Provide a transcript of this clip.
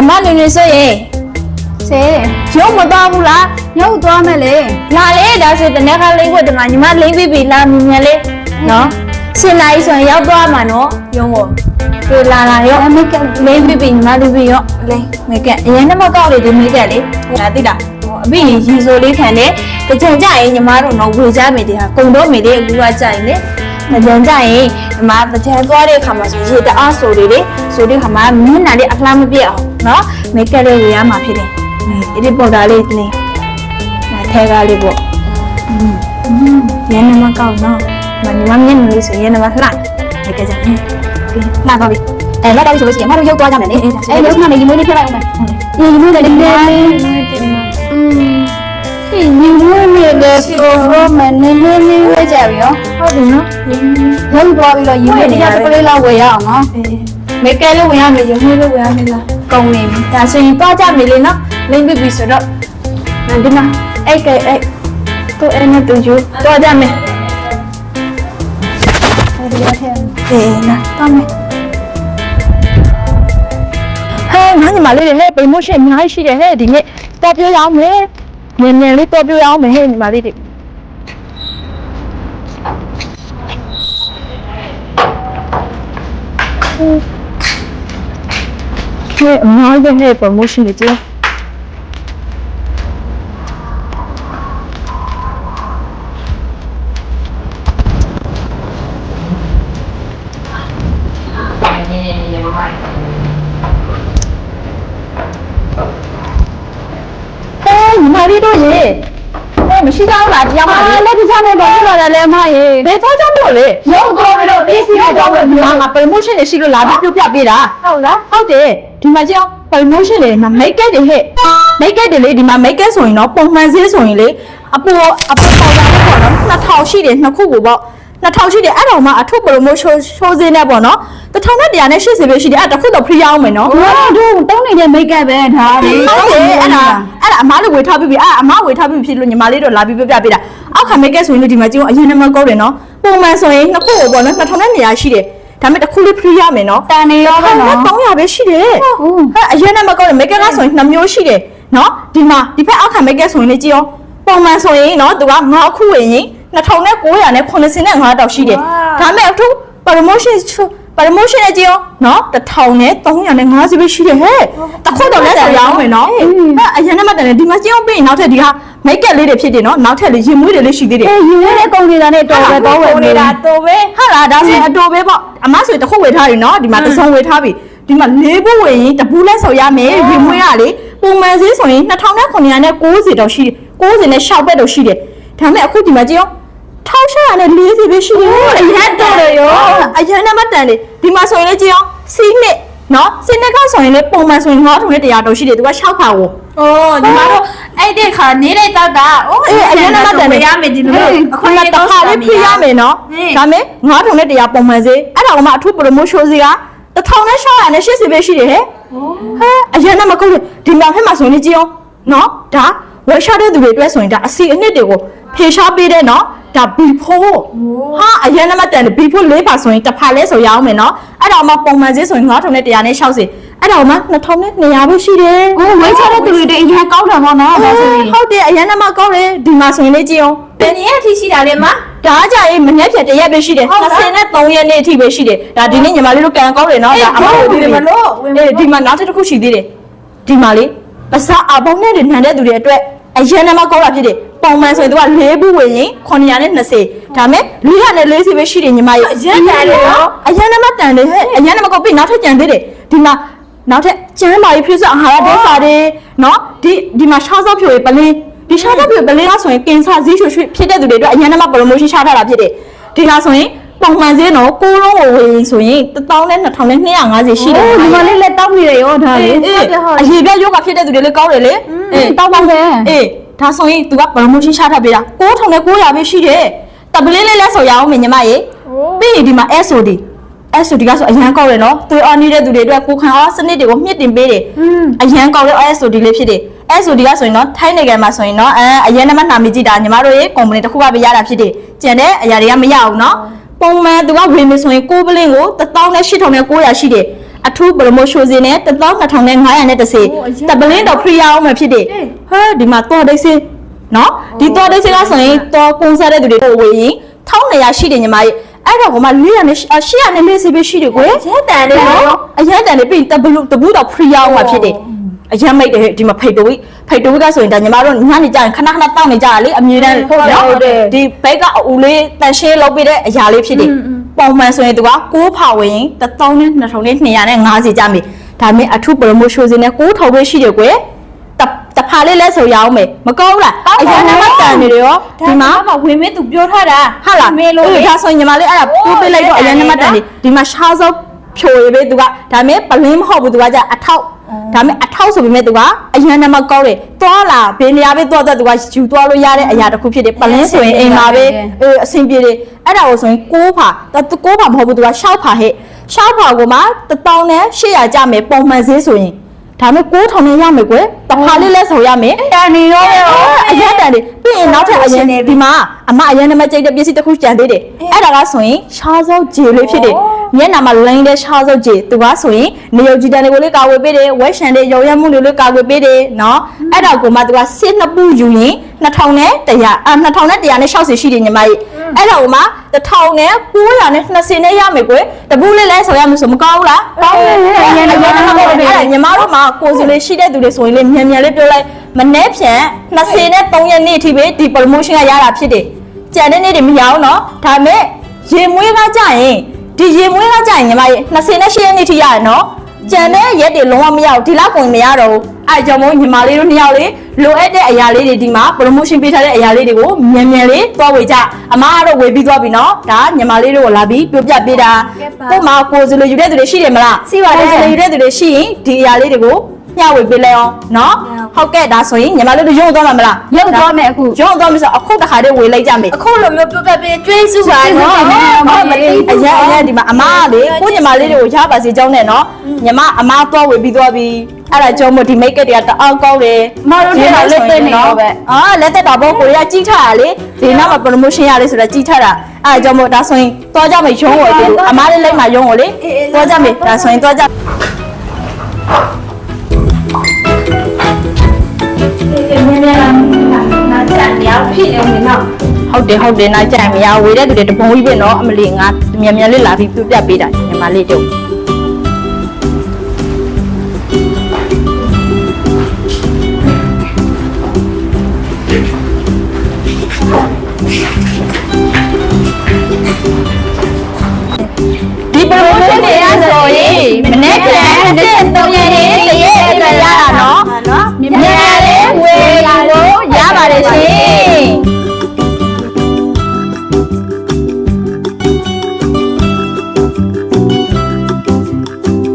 အမလွင်လွင်ဆိုရင်စေရုပ်မတော့ဘူးလားရုပ်သွားမယ်လေလာလေဒါဆိုတနေ့ကလိမ့်ဖို့ဒီမှာညီမလိမ့်ပြီးပြီလာမြင်မြင်လေးနော်စင်လိုက်ဆိုရင်ရောက်သွားမှာနော်ရုံးကိုပြေလာလာရောအဲမိတ်ကလေးလိမ့်ပြီးပြီညီမလိမ့်ပြီးရောလိမ့်မိတ်ကအရင်ကမကောက်လေဒီမိတ်ကလေငါသိတာဟောအပြီးရင်ရီဆိုလေးခံတယ်တကြံကြရင်ညီမတို့တော့ဝေကြမယ်တဲ့ဟာကုံတော့မယ်တဲ့အခုကကြရင်လေ တကြံကြရင်ညီမတကြံသွားတဲ့အခါမှာဆိုရေတအားဆိုလေးလေဆိုတဲ့အခါမှာမျက်နှာလေးအလှမ်းမပြတ်အောင်နော်မိတ်ကလေးဝေရမှာဖြစ်တယ်အဲ့ဒီပေါ်တာလေးလိမ့်ထဲကားလေးပေါ့ရန်နမကောက်နော်မညီမမျက်နှာလေးဆိုရန်နမလှတယ်ကြကြဟင်းလှပါပြီအဲလက်တော့ဆိုလို့ရှိရင်မတို့ရုပ်သွားကြမယ်လေအဲရုပ်မှလည်းရီမွေးလေးပြလိုက်အောင်မယ်ရီမွေးလေးလေးอืม ဒီရီမွေးလေးလေးကိုရောမနေနေနေဝဲကြပြီရောဟုတ်တယ်နော်ရုပ်သွားပြီးတော့ရီမွေးလေးတစ်ကလေးလောက်ဝယ်ရအောင်နော်မေကဲလို့ဝင်ရမယ်ရုံးလို့ဝင်ရမယ်လားကုံနေပြီဒါဆိုရင်တော့ကြမယ်လေနော်လိမ့်ပြီပြီဆိုတော့ဒီမှာအဲ့ကဲအဲ့တော့အဲ့နဲ့တူယူတော့ကြမယ်ဒီရထဲအေးနာတော့မယ်ဟဲ့ငါညီမလေးတွေနဲ့ promotion အများကြီးရှိတယ်ဟဲ့ဒီနေ့တော့ပြောရအောင်မယ် မြန်မြန်လေးတော့ပြရအောင်မဟဲ့ညီမလေးတွေဟဲ့အများကြီးဟဲ့ promotion တွေကြည့် ပြီးတော့ရေဟဲ့မရှိကြဘူးလားတရားမလေးလက်ပြချနဲ့တော့ပြောတာလဲမရေဘယ်သွားကြလို့လဲရုပ်တော်လို့တေးစီတော့ငါငါ promotion တွေရှိလို့လာပြီးပြုတ်ပြပေးတာဟုတ်လားဟုတ်တယ်ဒီမှာကြောက် promotion တွေမှာ make up တွေဟဲ့ make up တွေလေဒီမှာ make up ဆိုရင်တော့ပုံမှန်ဈေးဆိုရင်လေအပူအပူပေါ်တာလေးပေါ့နော်2000ရှိတယ်နှစ်ခုကိုပေါ့2000ရှိတယ်အဲ့တော့မှအထု promotion show ဈေးနဲ့ပေါ့နော်1180ပဲရှိတယ်အဲ့တခုတော့ free ရအောင်မယ်နော်ဟုတ်တော့တောင်းနေတဲ့ make up ပဲဒါလေဟုတ်တယ်အဲ့ဒါ အဲ့ဒါအမားလေးဝေထားပြီးပြီအဲ့အမားဝေထားပြီးဖြစ်လို့ညီမလေးတို့လာပြီးပြပြပေးတာအောက်ခံ make up ဆိုရင်ဒီမှာကျုံအရင်နံပါတ်ကောက်တယ်နော်ပုံမှန်ဆိုရင်နှစ်ခုကိုပေါ့နော်2200ရှိတယ်ဒါပေမဲ့တစ်ခုလေး free ရမယ်နော်တန်နေရောပဲဟုတ်နော်300ပဲရှိတယ်ဟုတ်ဟဲ့အရင်နဲ့မကောက်တယ် make up ကဆိုရင်2မျိုးရှိတယ်နော်ဒီမှာဒီဖက်အောက်ခံ make up ဆိုရင်လေကြည့်အောင်ပုံမှန်ဆိုရင်နော်သူက9ခုဝင်ရင်2900နဲ့85တောက်ရှိတယ်ဒါပေမဲ့အခု promotion promotion နဲ့ကြည့်အောင်နော်1000နဲ့350ပဲရှိတယ်ဟဲ့တစ်ခုတော့လက်ဆောင်ရအောင်မယ်နော်ဟဲ့အရင်နဲ့မတန်တယ်ဒီမှာကြည့်အောင်ပြီးရင်နောက်ထပ်ဒီဟာ make up လေးတွေဖြစ်တယ်နော်နောက်ထပ်လေးရင်မွေးတွေလေးရှိသေးတယ်အေးယူရတဲ့ကုန်နေတာနဲ့တော်ပဲတော့ဝယ်နေတာတော်ပဲဟာလားဒါဆိုရင်အတော်ပဲပေါ့အမဆိုရင်တစ်ခုဝယ်ထားပြီနော်ဒီမှာတစ်စုံဝယ်ထားပြီဒီမှာလေးခုဝယ်ရင်တပူးလဲဆော်ရမယ်ရင်မွေးရလေပုံမှန်ဈေးဆိုရင်2990နဲ့90တော့ရှိတယ်90နဲ့6ဘက်တော့ရှိတယ်ဒါပေမဲ့အခုဒီမှာကြည့် ထောက်ရှာရလဲ40ပဲရှိနေတယ်အရက်တော်တယ်ရောအရက်နံပါတ်တန်တယ်ဒီမှာဆိုရင်လည်းကြည့်အောင်စီးနှစ်နော်စင်းနက်ကဆိုရင်လည်းပုံမှန်ဆိုရင်ငေါထုံနဲ့တရားတော်ရှိတယ်သူက6ခါဝဩညီမတို့အဲ့ဒီခါနေလိုက်တော့တာအိုးအရင်ကတော့တန်ရမယ်ဒီလိုအခွင့်အရေးတော့ခါလေးဖြေးရမယ်နော်ဒါမဲ့ငေါထုံနဲ့တရားပုံမှန်စေအဲ့ဒါကမှအထူး promotion စီကတစ်ထောင်နဲ့600နဲ့80ပဲရှိတယ်ဟဲ့ဟဲ့အရင်ကမကုန်ဒီမှာဖက်မှာဆိုရင်ကြည့်အောင်နော်ဒါဝယ်ရှာတဲ့သူတွေအတွက်ဆိုရင်ဒါအစီအနှစ်တွေကိုဖြေရှားပေးတဲ့နော် ဒါ before ဟာအရင်နံပါတ်တန် before ၄ပါဆိုရင်တစ်ဖာလဲဆိုရအောင်မယ်နော်အဲ့တော့မှပုံမှန်ဈေးဆိုရင်9000နဲ့100နဲ့60အဲ့တော့မှ2000နဲ့200ပဲရှိတယ်ဟိုဝယ်ချတဲ့သူတွေတည်းအရင်ကောက်တာပေါ့နော်ဒါဆိုရင်ဟုတ်တယ်အရင်နံပါတ်ကောက်တယ်ဒီမှာဆိုရင်လေးကြည့်အောင်ဘယ်နေရာအထိရှိတာလဲမဒါကြရင်မနေ့ဖြန်တရက်ပဲရှိတယ်20နဲ့3ရက်နေ့အထိပဲရှိတယ်ဒါဒီနေ့ညီမလေးတို့ကံကောက်တယ်နော်ဒါအမတို့ဒီမှာလို့အေးဒီမှာနောက်တစ်ခုရှိသေးတယ်ဒီမှာလေးပစာအပေါင်းနဲ့နန်တဲ့သူတွေအတွက်အရင်နံပါတ်ကောက်တာဖြစ်တယ် ပုံမှန်ဆိုရင်သူက၄ဘူးဝင်ရင်920ဒါမဲ့440ပဲရှိတယ်ညီမရေအရင်တန်တယ်နော်အရင်ကမှတန်တယ်ဟဲ့အရင်ကမှကောက်ပြီးနောက်ထပ်ကြံသေးတယ်ဒီမှာနောက်ထပ်ကျန်းမာရေးဖြစ်စအာဟာရဒေသတွေနော်ဒီဒီမှာရှားစောက်ဖြိုရေပလင်းဒီရှားစောက်ဖြိုရေပလင်းကဆိုရင်ကင်ဆာဈေးရွှေရွှေဖြစ်တဲ့သူတွေအတွက်အရင်ကမှ promotion ရှားထားတာဖြစ်တယ်ဒီကဆိုရင်ပုံမှန်ဈေးနော်ကိုလုံးကိုဝယ်ရင်ဆိုရင်1000နဲ့2250ရှိတယ်ဟိုဒီမလေးလက်တောက်နေရရောဒါလေအေးအရေပြတ်ယောဂဖြစ်တဲ့သူတွေလည်းကောင်းတယ်လေအေးတောက်ပါပဲအေး ဒါဆိုရင် तू က promotion ချထားပေးတာ9000နဲ့900ပဲရှိတယ်တပလင်းလေးလဲဆိုရအောင်မညီမရေပြီးရင်ဒီမှာ SOD SOD ကဆိုအရန်ကောက်တယ်နော်သွေးအော်နေတဲ့သူတွေအတွက်ကိုခံအားစနစ်တွေကိုမြင့်တင်ပေးတယ် อืม အရန်ကောက်တဲ့ SOD လေးဖြစ်တယ် SOD ကဆိုရင်နော်ထိုင်းနိုင်ငံမှာဆိုရင်နော်အဲအရန်နမနာမည်ကြည့်တာညီမတို့ရေ company တစ်ခုကပဲရတာဖြစ်တယ်ကျန်တဲ့အရာတွေကမရဘူးနော်ပုံမှန် तू ကဝင်မယ်ဆိုရင်ကိုပလင်းကို1000နဲ့8000နဲ့900ရှိတယ် အထူး promotion စီနဲ့12500နဲ့တစ်စီတပလင်းတော့ free ရအောင်မှာဖြစ်တယ်ဟဲဒီမှာတော့ဒိတ်စင်နော်ဒီတော့ဒိတ်စင်ကဆိုရင်တော့ကွန်ဆာတဲ့သူတွေပို့ဝင်ရင်1200ရှိတယ်ညီမကြီးအဲ့တော့ကမှ400နဲ့800နဲ့40ပဲရှိတယ်ကွယ်ရဲတန်လေးနော်အရန်တန်လေးပြီးတဘလူတဘူးတော့ free ရအောင်မှာဖြစ်တယ်အရန်မိတ်တယ်ဒီမှာဖိတ်တိုးဖိတ်တိုးကဆိုရင်ဒါညီမတို့ညနေကျရင်ခဏခဏတောက်နေကြရလေအမြဲတမ်းဒီဘိတ်ကအူလေးတန်ရှင်းလုပ်ပေးတဲ့အရာလေးဖြစ်တယ် ပုံမှန်ဆိုရင်သူက6ဖာဝင်ရင်1000နဲ့2000နဲ့250ကြမယ်ဒါပေမဲ့အထူး promotion စင်းနဲ့9000ပဲရှိတယ်ကွယ်တတဖာလေးလဲဆိုရအောင်မယ်မကောင်းလားအရန်နံပါတ်တန်နေတယ်ရောဒီမှာမှာဝင်မေးသူပြောထားတာဟာလားမေးလို့အေးဒါဆိုရင်ညီမလေးအဲ့ဒါပို့ပေးလိုက်တော့အရင်နံပါတ်တန်လေးဒီမှာရှားစောဖြိုရပဲသူကဒါမဲ့ပလင်းမဟုတ်ဘူးသူကじゃအထောက် ဒါမဲ့အထောက်ဆိုပေမဲ့သူကအရင်နံပါတ်ကောင်းတယ်သွားလာဘယ်နေရာပဲသွားသွားသူကယူသွားလို့ရတဲ့အရာတစ်ခုဖြစ်တယ်ပလင်းဆိုရင်အိမ်မှာပဲအေးအဆင်ပြေတယ်အဲ့ဒါကိုဆိုရင်6ဖာသူ6ဖာမဟုတ်ဘူးသူက6ဖာဟဲ့6ဖာကိုမှ1000နဲ့800ကျမယ်ပုံမှန်ဈေးဆိုရင်ဒါမဲ့9000နဲ့ရမယ်ကွယ်တဖာလေးလဲဆိုရမယ်တန်နေရောရောအရင်တန်တယ်ပြီးရင်နောက်ထပ်အရင်ဒီမှာအမအရင်နမကြိတ်တဲ့ပစ္စည်းတစ်ခုကြံသေးတယ်အဲ့ဒါကဆိုရင်ရှားစောဂျေလေးဖြစ်တယ် မျက်နှာမှာလိမ့်တဲ့ရှားစောဂျေသူကဆိုရင်နေရုပ်ကြည်တန်တွေကိုလေးကာဝယ်ပေးတယ်ဝက်ရှန်တဲ့ရောင်ရမှုတွေလေးကာဝယ်ပေးတယ်နော်အဲ့ဒါကိုမှသူကစစ်နှစ်ပူယူရင်2000နဲ့100အာ2000နဲ့100နဲ့60ရှိတယ်ညီမကြီးအဲ့ဒါကိုမှ1000နဲ့900နဲ့20နဲ့ရမယ်ကွယ်တပူးလေးလဲဆိုရမယ်ဆိုမကောင်းဘူးလားကောင်းတယ်အရင်အရင်နမပေါ့တယ်အဲ့ဒါညီမတို့မှာကိုယ်စီလေးရှိတဲ့သူတွေဆိုရင်လေမြန်မြန်လေးပြောလိုက်မနေ့ဖြန်20နဲ့3ရက်နေ့အထိပဲဒီ promotion ကရတာဖြစ်တယ်ကြံတဲ့နေ့တွေမရအောင်နော်ဒါပေမဲ့ရေမွေးကကြရင် ဒီရေမွေးကကြရင်ညီမကြီး20နဲ့8ရက်နေ့ထိရတယ်နော်ကြံတဲ့ရက်တွေလုံးဝမရဘူးဒီလောက်ကုန်မရတော့ဘူးအဲကြောင့်မို့ညီမလေးတို့နှစ်ယောက်လေးလိုအပ်တဲ့အရာလေးတွေဒီမှာ promotion ပေးထားတဲ့အရာလေးတွေကိုမြန်မြန်လေးသွားဝေကြအမကတော့ဝေပြီးသွားပြီနော်ဒါညီမလေးတို့ကိုလာပြီးပြပြပေးတာကို့မှာကိုယ်စလိုယူတဲ့သူတွေရှိတယ်မလားကိုယ်စလိုယူတဲ့သူတွေရှိရင်ဒီအရာလေးတွေကိုမျှဝေပေးလိုက်အောင်နော် ဟုတ်ကဲ့ဒါဆိုရင်ညီမလေးတို့ရုံသွားမှာမလားရုပ်သွားမယ်အခုရုံသွားမယ်ဆိုအခုတခါတည်းဝေလိုက်ကြမယ်အခုလိုမျိုးပြပြပေးကျွေးစုပါနော်ဟုတ်မသိအရင်အရင်ဒီမှာအမကလေကိုညီမလေးတွေကိုရပါစေကြောင်းနဲ့နော်ညီမအမသွားဝေပြီးသွားပြီအဲ့ဒါကြောင့်မို့ဒီ make up တွေကတအားကောင်းတယ်မတို့တွေတော့လက်သိနေတော့ပဲအာလက်သက်တာပေါ့ကိုရီးယားကြီးထားတာလေဒီနောက်မှာ promotion ရလေဆိုတော့ကြီးထားတာအဲ့ဒါကြောင့်မို့ဒါဆိုရင်သွားကြမယ်ရုံးဝယ်ပြီအမလေးလိုက်မှာရုံးကိုလေသွားကြမယ်ဒါဆိုရင်သွားကြ နေနေလားနာကျန်ရောက်ဖြစ်နေနေတော့ဟုတ်တယ်ဟုတ်တယ်နာကျန်မရဝေတဲ့သူတွေတပုံကြီးပဲနော်အမလီငါမြန်မြန်လေးလာပြီးပြပြပေးတာညီမလေးတို့ဒီပရိုမိုးရှင်းတွေရဆိုရင်